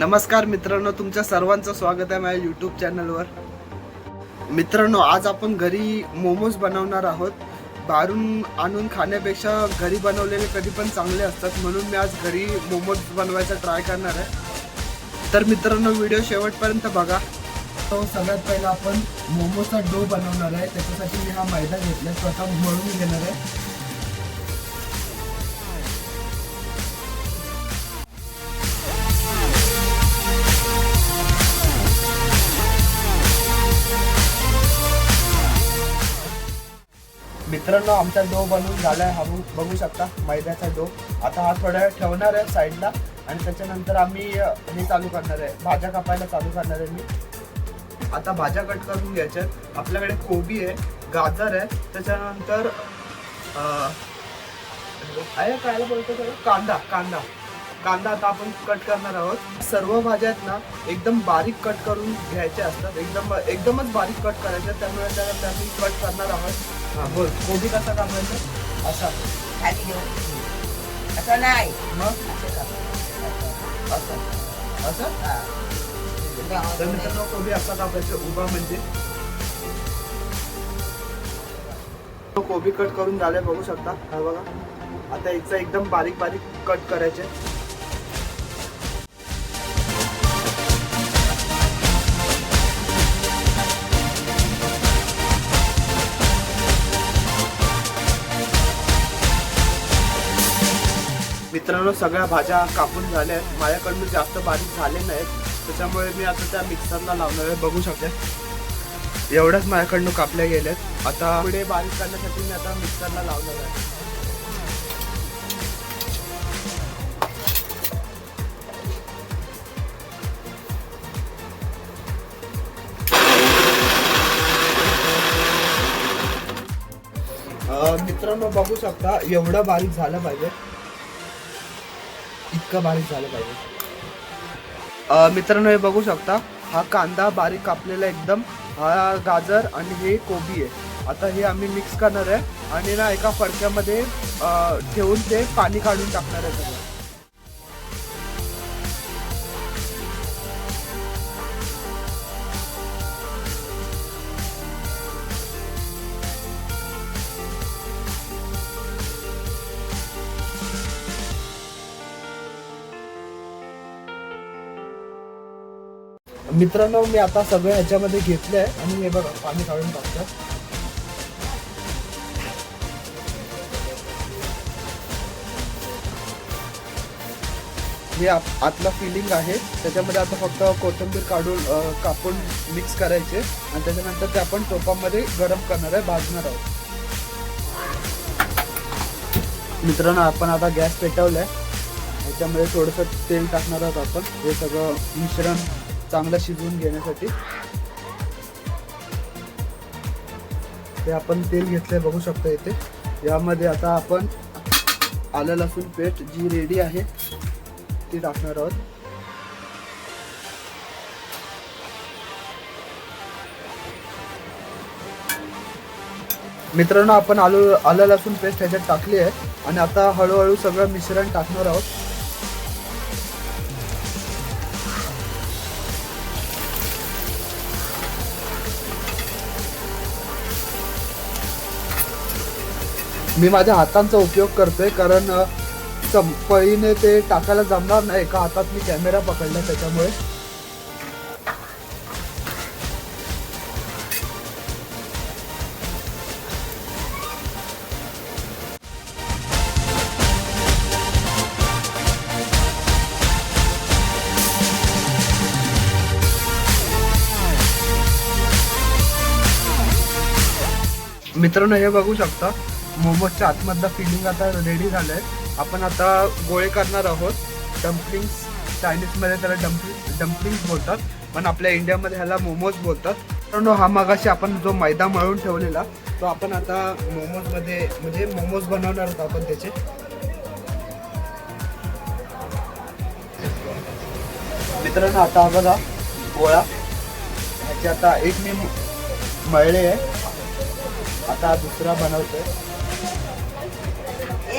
नमस्कार मित्रांनो तुमच्या सर्वांचं स्वागत आहे माझ्या यूट्यूब चॅनलवर मित्रांनो आज आपण घरी मोमोज बनवणार आहोत. बाहेरून आणून खाण्यापेक्षा घरी बनवलेले कधी पण चांगले असतात म्हणून मी आज घरी मोमोज बनवायचा ट्राय करणार आहे. तर मित्रांनो व्हिडिओ शेवटपर्यंत बघा. तो सगळ्यात पहिला आपण मोमोजचा डो बनवणार आहे. त्याच्यासाठी मी हा मैदा घेतला प्रथम मळून घेणार आहे. मित्रांनो आमचा डो बनवून आहे हा बघू- बघू शकता मैद्याचा डो. आता हा थोड्या वेळ ठेवणार आहे साईडला. आणि त्याच्यानंतर आम्ही हे चालू करणार आहे. भाज्या कापायला चालू करणार आहे मी. आता भाज्या कट करून घ्यायच्या आहेत. आपल्याकडे कोबी आहे गाजर आहे. त्याच्यानंतर आहे काय बोलतो कांदा कांदा. कांदा आता आपण कट करणार आहोत. सर्व भाज्या आहेत ना एकदम बारीक कट करून घ्यायच्या असतात. एकदम एकदमच बारीक कट करायच्या त्यामुळे त्याला त्याला कट करणार आहोत. हा बोल कोबी कसा कापायचा? असा. खाली घेऊ असं नाही. मग? असं. असं. असं. तर मित्रांनो कोबी असा कापायचा उभा म्हणजे. तो कोबी कट करून झालाय बघू शकता. हा बघा. आता याचा एकदम बारीक बारीक कट करायचे. मित्रांनो सगळ्या भाज्या कापून झाल्या आहेत. माझ्याकडून जास्त बारीक झाले नाहीत. त्याच्यामुळे मी आता त्या मिक्सरला लावणार आहे. बघू शकते. एवढ्याच माझ्याकडनं कापल्या गेल्यात आता पुढे बारीक करण्यासाठी मी आता मिक्सरला लावणार आहे. मित्रांनो बघू शकता एवढं बारीक झालं पाहिजे. इतकं बारीक झालं पाहिजे. मित्रांनो हे बघू शकता हा कांदा बारीक कापलेला एकदम हा गाजर आणि हे कोबी आहे. आता हे आम्ही मिक्स करणार आहे आणि ना एका फडक्यामध्ये ठेवून ते पाणी काढून टाकणार आहे सगळं. मित्रांनो मी आता सगळं ह्याच्यामध्ये घेतलं आहे आणि हे बघा पाणी काढून टाकतात हे आतला फिलिंग आहे. त्याच्यामध्ये आता फक्त कोथिंबीर काढून कापून मिक्स करायचे आणि त्याच्यानंतर ते आपण टोपामध्ये गरम करणार आहे भाजणार आहोत. मित्रांनो आपण आता गॅस पेटवलाय. याच्यामध्ये थोडंसं तेल टाकणार आहोत आपण. हे सगळं मिश्रण चांगलं शिजवून घेण्यासाठी. ते आपण तेल घेतलंय बघू शकता इथे. यामध्ये आता आपण आलं लसूण पेस्ट जी रेडी आहे ती टाकणार आहोत. मित्रांनो आपण आलू आलं लसूण पेस्ट ह्याच्यात टाकली आहे. आणि आता हळूहळू सगळं मिश्रण टाकणार आहोत. मी माझ्या हातांचा उपयोग करतोय कारण अ, ते टाकायला जमणार नाही एका हातात मी कॅमेरा पकडला त्याच्यामुळे. मित्रांनो हे बघू शकता मोमोजच्या आतमधला फिलिंग आता रेडी झालंय. आपण आता गोळे करणार आहोत. डम्पलिंग्स चायनीजमध्ये त्याला डम्पलिंग डम्पलिंग्स बोलतात. पण आपल्या इंडियामध्ये ह्याला मोमोज बोलतात. मित्रांनो हा मगाशी आपण जो मैदा मळून ठेवलेला तो आपण आता मोमोजमध्ये म्हणजे मोमोज बनवणार आहोत आपण त्याचे. मित्रांनो आता हा बघा गोळा. ह्याचे आता एक मी मळले आहे आता दुसरा बनवतोय.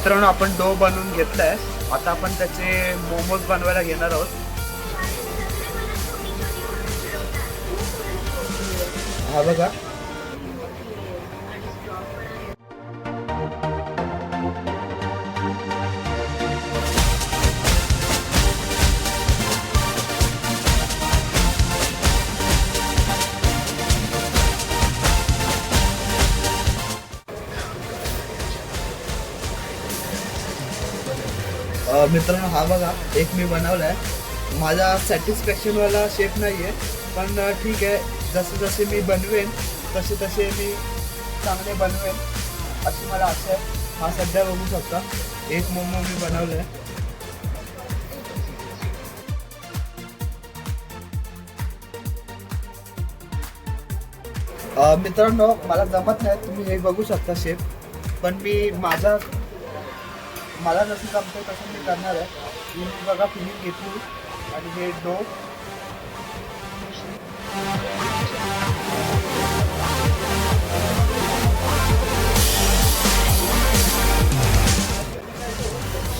मित्रांनो आपण डो बनवून घेतलाय. आता आपण त्याचे मोमोज बनवायला घेणार आहोत. हा बघा. मित्रांनो हा बघा एक मी बनवलाय. माझा सॅटिस्फॅक्शनवाला शेप नाही आहे पण ठीक आहे. जसे जसे मी बनवेन तसे तसे मी चांगले बनवेन अशी मला आशा आहे. हा सध्या बघू शकता. एक मोमो मी बनवलाय. आहे मित्रांनो मला जमत नाही तुम्ही हे बघू शकता शेप पण मी माझा मला जसं जमतं तसं मी करणार आहे. मी बघा फिलिंग घेतली. आणि हे डो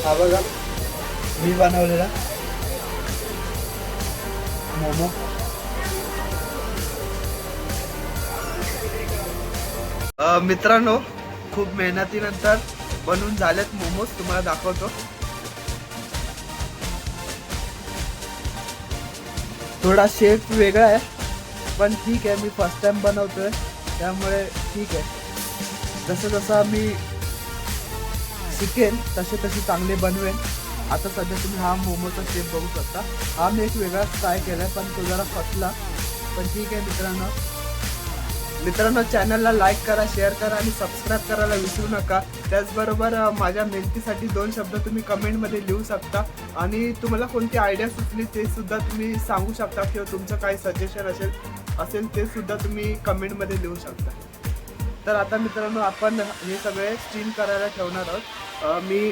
हा बघा मी बनवलेला मोमो. मित्रांनो खूप मेहनतीनंतर बनवून झालेत मोमोज तुम्हाला दाखवतो. थोडा शेप वेगळा आहे पण ठीक आहे मी फर्स्ट टाइम बनवतोय त्यामुळे ठीक आहे. जसं जसं मी शिकेन तसे तसे चांगले बनवेन. आता सध्या तुम्ही हा मोमोचा शेप बघू शकता. हा मी एक वेगळा ट्राय केलाय पण तो जरा फसला पण ठीक आहे मित्रांनो. मित्रांनो चॅनलला लाईक करा शेअर करा आणि सबस्क्राईब करायला विसरू नका. त्याचबरोबर माझ्या मेहनतीसाठी दोन शब्द तुम्ही कमेंटमध्ये लिहू शकता. आणि तुम्हाला कोणती आयडिया सुचली ते सुद्धा तुम्ही सांगू शकता किंवा तुमचं काही सजेशन असेल असेल ते सुद्धा तुम्ही कमेंटमध्ये लिहू शकता. तर आता मित्रांनो आपण हे सगळे स्टीम करायला ठेवणार आहोत. मी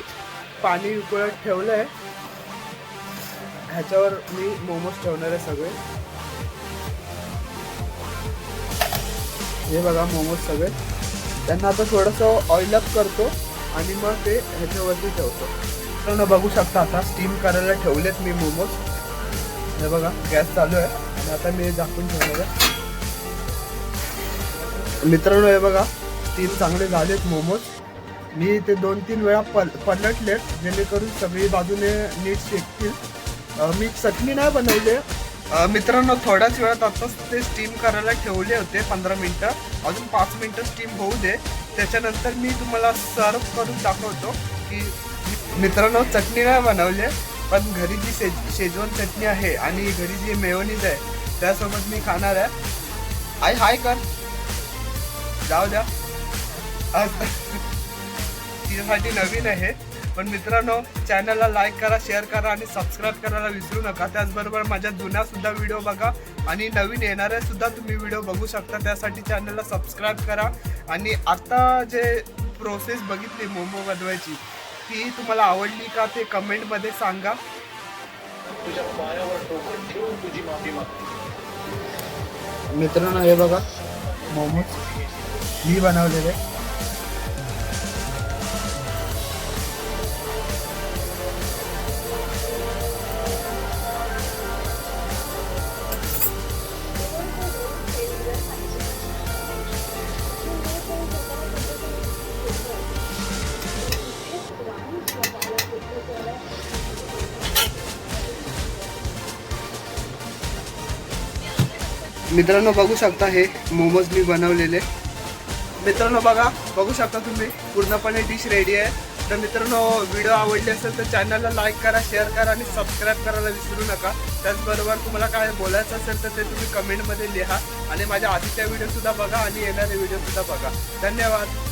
पाणी उकळत ठेवलं आहे ह्याच्यावर मी मोमोज ठेवणार आहे सगळे. हे बघा मोमोज सगळे. त्यांना आता थोडंसं ऑइल अप करतो आणि मग ते ह्याच्यावरती ठेवतो. तर बघू शकता आता स्टीम करायला ठेवलेत मी मोमोज. हे बघा गॅस चालू आहे. आणि आता मी झाकून ठेवणार आहे. मित्रांनो हे बघा स्टीम चांगले झालेत मोमोज. मी ते दोन तीन वेळा पल पलटलेत जेणेकरून सगळी बाजूने नीट शेकतील. मी चटणी नाही बनवली मित्रांनो थोड्याच वेळात आताच ते स्टीम करायला ठेवले होते पंधरा मिनटं. अजून पाच मिनटं स्टीम होऊ दे. त्याच्यानंतर मी तुम्हाला सर्व करून दाखवतो की मित्रांनो चटणी नाही बनवली पण घरी जी शे शेजवान चटणी आहे आणि घरी जी मेयोनीज आहे त्यासोबत मी खाणार आहे. आई हाय कर. जाऊ द्या. तिच्यासाठी नवीन आहे. पण मित्रांनो चॅनलला लाईक करा शेअर करा आणि सबस्क्राईब करायला विसरू नका. त्याचबरोबर माझ्या जुन्या सुद्धा व्हिडिओ बघा आणि नवीन येणाऱ्या सुद्धा तुम्ही व्हिडिओ बघू शकता. त्यासाठी चॅनलला सबस्क्राईब करा आणि आता जे प्रोसेस बघितली मोमो बनवायची ती तुम्हाला आवडली का ते कमेंटमध्ये सांगा. मित्रांनो हे बघा मोमोज मी बनवलेले. मित्रांनो बघू शकता हे मोमोज मी बनवलेले. मित्रांनो बघा बघू शकता तुम्ही पूर्णपणे डिश रेडी आहे. तर मित्रांनो व्हिडिओ आवडली असेल तर चॅनलला लाईक करा शेअर करा आणि सबस्क्राईब करायला विसरू नका. त्याचबरोबर तुम्हाला काय बोलायचं असेल तर ते तुम्ही कमेंटमध्ये लिहा. आणि माझ्या आधीच्या व्हिडिओसुद्धा बघा आणि येणारे व्हिडिओसुद्धा बघा. धन्यवाद.